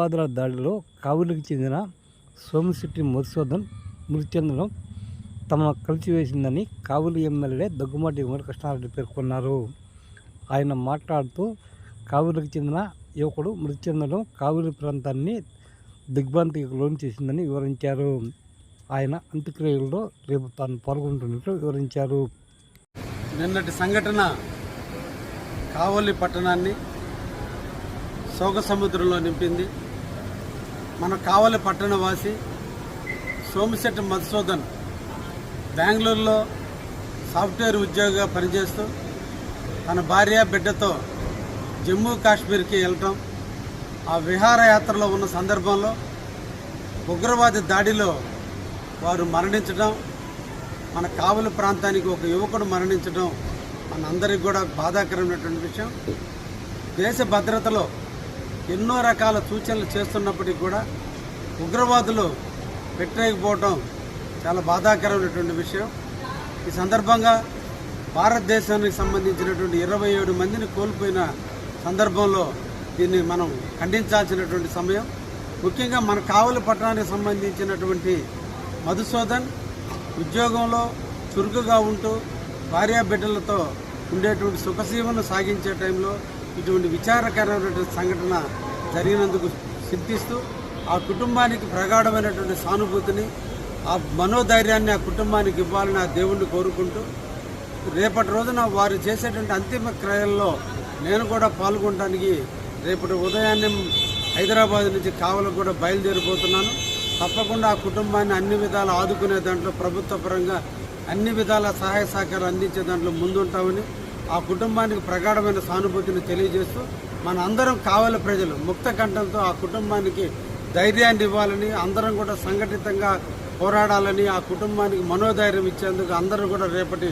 ఉగ్రవాదుల దాడిలో కావులకు చెందిన సోమశెట్టి మధుసూదన్ మృతి చెందడం తమను కలిసివేసిందని కావులు ఎమ్మెల్యే దగ్గుమాటి వెంకటకృష్ణారెడ్డి పేర్కొన్నారు. ఆయన మాట్లాడుతూ కావులకు చెందిన యువకుడు మృతి చెందడం కావులి ప్రాంతాన్ని దిగ్భ్రాంతికి లోన్ చేసిందని వివరించారు. ఆయన అంత్యక్రియల్లో రేపు తాను పాల్గొంటున్నట్లు వివరించారు. నిన్నటి సంఘటన కావలి పట్టణాన్ని శోక సముద్రంలో నింపింది. మన కావలి పట్టణవాసి సోమశెట్టి మధుసూదన్ బెంగళూరులో సాఫ్ట్వేర్ ఉద్యోగిగా పనిచేస్తూ తన భార్య బిడ్డతో జమ్మూ కాశ్మీర్కి వెళ్ళటం ఆ విహారయాత్రలో ఉన్న సందర్భంలో ఉగ్రవాది దాడిలో వారు మరణించడం మన కావలి ప్రాంతానికి ఒక యువకుడు మరణించడం మన అందరికి కూడా బాధాకరమైనటువంటి విషయం. దేశ భద్రతలో ఎన్నో రకాల సూచనలు చేస్తున్నప్పటికీ కూడా ఉగ్రవాదులు పెట్టలేకపోవటం చాలా బాధాకరమైనటువంటి విషయం. ఈ సందర్భంగా భారతదేశానికి సంబంధించినటువంటి ఇరవై ఏడు మందిని కోల్పోయిన సందర్భంలో దీన్ని మనం ఖండించాల్సినటువంటి సమయం. ముఖ్యంగా మన కావలి పట్టణానికి సంబంధించినటువంటి మధుసూదన్ ఉద్యోగంలో చురుకుగా ఉంటూ భార్యా బిడ్డలతో ఉండేటువంటి సుఖసీమను సాగించే టైంలో ఇటువంటి విచారకరమైనటువంటి సంఘటన జరిగినందుకు చింతిస్తూ ఆ కుటుంబానికి ప్రగాఢమైనటువంటి సానుభూతిని ఆ మనోధైర్యాన్ని ఆ కుటుంబానికి ఇవ్వాలని ఆ దేవుణ్ణి కోరుకుంటూ రేపటి రోజున వారు చేసేటువంటి అంతిమ క్రయంలో నేను కూడా పాల్గొనడానికి రేపటి ఉదయాన్నే హైదరాబాద్ నుంచి కావలకు కూడా బయలుదేరిపోతున్నాను. తప్పకుండా ఆ కుటుంబాన్ని అన్ని విధాలు ఆదుకునే దాంట్లో ప్రభుత్వ పరంగా అన్ని విధాల సహాయ సహకారం అందించే దాంట్లో ముందుంటామని ఆ కుటుంబానికి ప్రగాఢమైన సానుభూతిని తెలియజేస్తూ మన అందరం కావాలి ప్రజలు ముక్త కంఠంతో ఆ కుటుంబానికి ధైర్యాన్ని ఇవ్వాలని అందరం కూడా సంఘటితంగా పోరాడాలని ఆ కుటుంబానికి మనోధైర్యం ఇచ్చేందుకు అందరూ కూడా రేపటి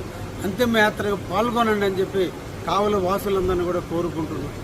అంతిమయాత్రకు పాల్గొనండి అని చెప్పి కావలి వాసులందరినీ కూడా కోరుకుంటున్నాం.